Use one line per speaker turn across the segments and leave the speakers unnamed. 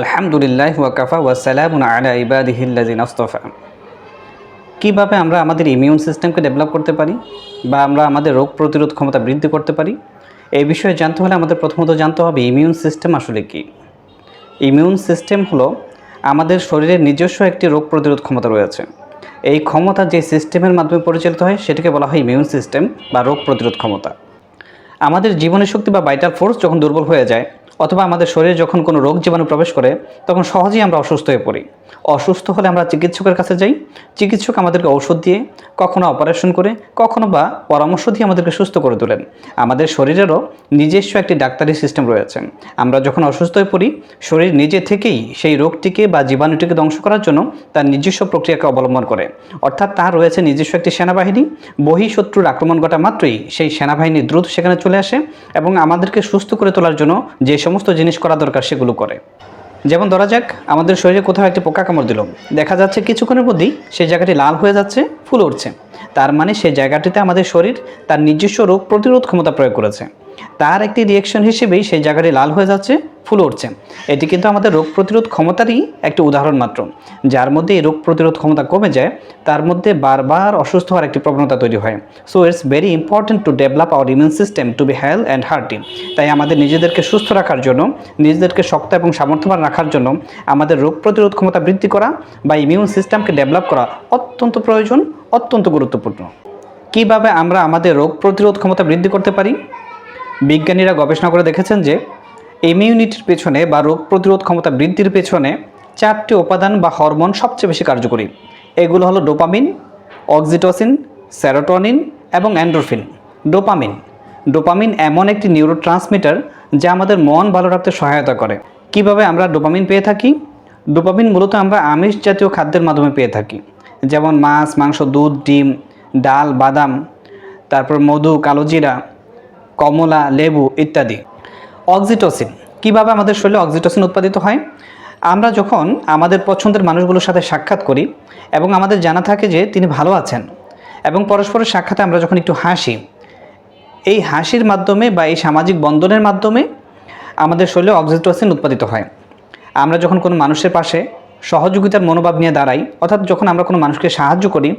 আলহামদুলিল্লাহ ওয়াকাফা ওয়াসালামুন আলা ইবাদিহিল্লাজিন আস্তফা। কীভাবে আমরা আমাদের ইমিউন সিস্টেমকে ডেভেলপ করতে পারি বা আমরা আমাদের রোগ প্রতিরোধ ক্ষমতা বৃদ্ধি করতে পারি, এই বিষয়ে জানতে হলে আমাদের প্রথমত জানতে হবে ইমিউন সিস্টেম আসলে কী। ইমিউন সিস্টেম হলো আমাদের শরীরের নিজস্ব একটি রোগ প্রতিরোধ ক্ষমতা রয়েছে। এই ক্ষমতা যে সিস্টেমের মাধ্যমে পরিচালিত হয়, সেটাকে বলা হয় ইমিউন সিস্টেম বা রোগ প্রতিরোধ ক্ষমতা। আমাদের জীবনের শক্তি বা ভাইটাল ফোর্স যখন দুর্বল হয়ে যায় অথবা আমাদের শরীরে যখন কোনো রোগ জীবাণু প্রবেশ করে, তখন সহজেই আমরা অসুস্থ হয়ে পড়ি। অসুস্থ হলে আমরা চিকিৎসকের কাছে যাই। চিকিৎসক আমাদেরকে ঔষধ দিয়ে, কখনো অপারেশন করে, কখনো বা পরামর্শ দিয়ে আমাদেরকে সুস্থ করে তোলেন। আমাদের শরীরেরও নিজস্ব একটি ডাক্তারি সিস্টেম রয়েছে। আমরা যখন অসুস্থ হয়ে পড়ি, শরীর নিজে থেকেই সেই রোগটিকে বা জীবাণুটিকে ধ্বংস করার জন্য তার নিজস্ব প্রক্রিয়াকে অবলম্বন করে। অর্থাৎ তার রয়েছে নিজস্ব একটি সেনাবাহিনী। বহিঃশত্রুর আক্রমণ ঘটা মাত্রই সেই সেনাবাহিনী দ্রুত সেখানে চলে আসে এবং আমাদেরকে সুস্থ করে তোলার জন্য যে সমস্ত জিনিস করা দরকার সেগুলো করে। যেমন ধরা যাক, আমাদের শরীরে কোথাও একটি পোকা কামড় দিল। দেখা যাচ্ছে কিছুক্ষণের মধ্যেই সেই জায়গাটি লাল হয়ে যাচ্ছে, ফুল উঠছে। তার মানে সেই জায়গাটিতে আমাদের শরীর তার নিজস্ব রোগ প্রতিরোধ ক্ষমতা প্রয়োগ করেছে। তার একটি রিয়েকশন হিসেবেই সেই জায়গাটি লাল হয়ে যাচ্ছে, ফুল উঠছে। এটি কিন্তু আমাদের রোগ প্রতিরোধ ক্ষমতারই একটি উদাহরণ মাত্র, যার মধ্যে এই রোগ প্রতিরোধ ক্ষমতা কমে যায়, তার মধ্যে বারবার অসুস্থ হওয়ার একটি প্রবণতা তৈরি হয়। So it's very important to develop our immune system to be health and hearty তাই আমাদের নিজেদেরকে সুস্থ রাখার জন্য, নিজেদেরকে শক্ত এবং সামর্থ্যবান রাখার জন্য আমাদের রোগ প্রতিরোধ ক্ষমতা বৃদ্ধি করা বা ইমিউন সিস্টেমকে ডেভেলপ করা অত্যন্ত প্রয়োজন, অত্যন্ত গুরুত্বপূর্ণ। কীভাবে আমরা আমাদের রোগ প্রতিরোধ ক্ষমতা বৃদ্ধি করতে পারি? বিজ্ঞানীরা গবেষণা করে দেখেছেন যে ইমিউনিটির পেছনে বা রোগ প্রতিরোধ ক্ষমতা বৃদ্ধির পেছনে চারটি উপাদান বা হরমোন সবচেয়ে বেশি কার্যকরী। এগুলো হলো ডোপামিন, অক্সিটোসিন, সেরোটোনিন এবং অ্যান্ডোরফিন। ডোপামিন। ডোপামিন এমন একটি নিউরো ট্রান্সমিটার যা আমাদের মন ভালো রাখতে সহায়তা করে। কীভাবে আমরা ডোপামিন পেয়ে থাকি? ডোপামিন মূলত আমরা আমিষ জাতীয় খাদ্যের মাধ্যমে পেয়ে থাকি। যেমন মাছ, মাংস, দুধ, ডিম, ডাল, বাদাম, তারপর মধু, কালোজিরা কমলা, লেবু ইত্যাদি। অক্সিটোসিন। কীভাবে আমাদের শরীরে অক্সিটোসিন উৎপাদিত হয়? আমরা যখন আমাদের পছন্দের মানুষগুলোর সাথে সাক্ষাৎ করি এবং আমাদের জানা থাকে যে তিনি ভালো আছেন এবং পরস্পরের সাক্ষাতে আমরা যখন একটু হাসি, এই হাসির মাধ্যমে বা এই সামাজিক বন্ধনের মাধ্যমে আমাদের শরীরে অক্সিটোসিন উৎপাদিত হয়। আমরা যখন কোনো মানুষের পাশে সহযোগিতার মনোভাব নিয়ে দাঁড়াই, অর্থাৎ যখন আমরা কোনো মানুষকে সাহায্য করি,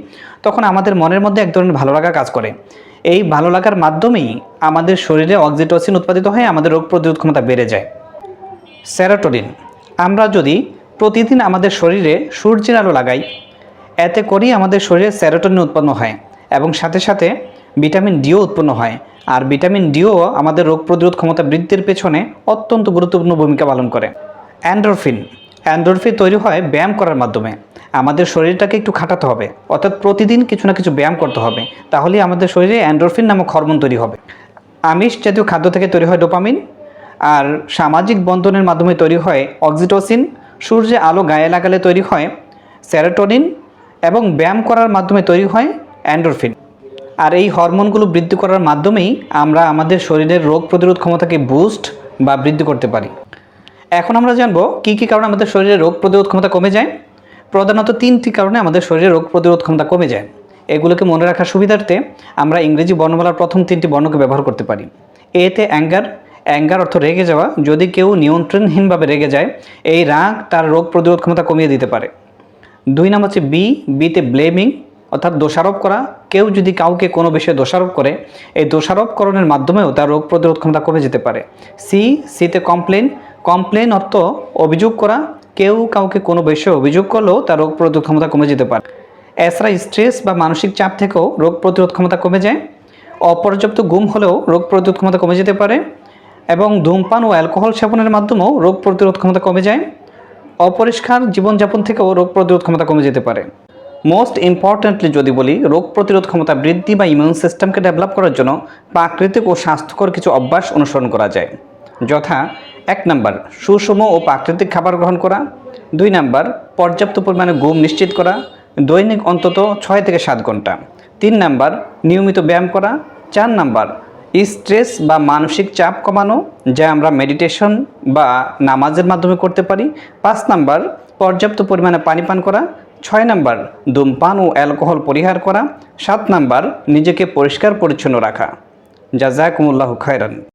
তখন আমাদের মনের মধ্যে এক ধরনের ভালো লাগা কাজ করে। এই ভালো লাগার মাধ্যমেই আমাদের শরীরে অক্সিটোসিন উৎপাদিত হয়ে আমাদের রোগ প্রতিরোধ ক্ষমতা বেড়ে যায়। সেরোটোনিন। আমরা যদি প্রতিদিন আমাদের শরীরে সূর্যের আলো লাগাই, এতে করেই আমাদের শরীরে সেরোটোনিন উৎপন্ন হয় এবং সাথে সাথে ভিটামিন ডিও উৎপন্ন হয়। আর ভিটামিন ডিও আমাদের রোগ প্রতিরোধ ক্ষমতা বৃদ্ধির পেছনে অত্যন্ত গুরুত্বপূর্ণ ভূমিকা পালন করে। অ্যান্ডোরফিন। অ্যান্ডোরফিন তৈরি হয় ব্যায়াম করার মাধ্যমে। আমাদের শরীরটাকে একটু খাটাতে হবে। অর্থাৎ প্রতিদিন কিছু না কিছু ব্যায়াম করতে হবে। তাহলেই আমাদের শরীরে অ্যান্ডোরফিন নামক হরমোন তৈরি হবে। আমিষ জাতীয় খাদ্য থেকে তৈরি হয় ডোপামিন আর সামাজিক বন্ধনের মাধ্যমে তৈরি হয় অক্সিটোসিন সূর্যে আলো গায়ে লাগালে তৈরি হয় সেরোটোনিন এবং ব্যায়াম করার মাধ্যমে তৈরি হয় অ্যান্ডোরফিন আর এই হরমোনগুলো বৃদ্ধি করার মাধ্যমেই আমরা আমাদের শরীরের রোগ প্রতিরোধ ক্ষমতাকে বুস্ট বা বৃদ্ধি করতে পারি। এখন আমরা জানব কী কী কারণে আমাদের শরীরে রোগ প্রতিরোধ ক্ষমতা কমে যায়। প্রধানত তিনটি কারণে আমাদের শরীরে রোগ প্রতিরোধ ক্ষমতা কমে যায়। এগুলোকে মনে রাখার সুবিধার্থে আমরা ইংরেজি বর্ণমালার প্রথম তিনটি বর্ণকে ব্যবহার করতে পারি। এতে অ্যাঙ্গার অ্যাঙ্গার অর্থ রেগে যাওয়া, যদি কেউ নিয়ন্ত্রণহীনভাবে রেগে যায়, এই রাগ তার রোগ প্রতিরোধ ক্ষমতা কমিয়ে দিতে পারে। দুই নাম হচ্ছে বি, বিতে ব্লেমিং, অর্থাৎ দোষারোপ করা। কেউ যদি কাউকে কোনো বিষয়ে দোষারোপ করে, এই দোষারোপকরণের মাধ্যমেও তার রোগ প্রতিরোধ ক্ষমতা কমে যেতে পারে। সি, সিতে কমপ্লেন কমপ্লেন অর্থ অভিযোগ করা, কেউ কাউকে কোনো বিষয়ে অভিযোগ করলেও তার রোগ প্রতিরোধ ক্ষমতা কমে যেতে পারে। এছাড়া স্ট্রেস বা মানসিক চাপ থেকেও রোগ প্রতিরোধ ক্ষমতা কমে যায়। অপর্যাপ্ত ঘুম হলেও রোগ প্রতিরোধ ক্ষমতা কমে যেতে পারে এবং ধূমপান ও অ্যালকোহল সেবনের মাধ্যমেও রোগ প্রতিরোধ ক্ষমতা কমে যায়। অপরিষ্কার জীবনযাপন থেকেও রোগ প্রতিরোধ ক্ষমতা কমে যেতে পারে। মোস্ট ইম্পর্ট্যান্টলি যদি বলি, রোগ প্রতিরোধ ক্ষমতা বৃদ্ধি বা ইমিউন সিস্টেমকে ডেভেলপ করার জন্য প্রাকৃতিক ও স্বাস্থ্যকর কিছু অভ্যাস অনুসরণ করা যায়, যথা এক নাম্বার, সুষম ও প্রাকৃতিক খাবার গ্রহণ করা। দুই নাম্বার, পর্যাপ্ত পরিমাণে ঘুম নিশ্চিত করা। দৈনিক অন্তত ছয় থেকে সাত ঘণ্টা। তিন নাম্বার, নিয়মিত ব্যায়াম করা। চার নাম্বার, স্ট্রেস বা মানসিক চাপ কমানো, যা আমরা মেডিটেশন বা নামাজের মাধ্যমে করতে পারি। পাঁচ নাম্বার, পর্যাপ্ত পরিমাণে পানি পান করা। ছয় নাম্বার, ধূমপান ও অ্যালকোহল পরিহার করা। সাত নাম্বার, নিজেকে পরিষ্কার পরিচ্ছন্ন রাখা। জাজাকুমুল্লাহ খায়রান।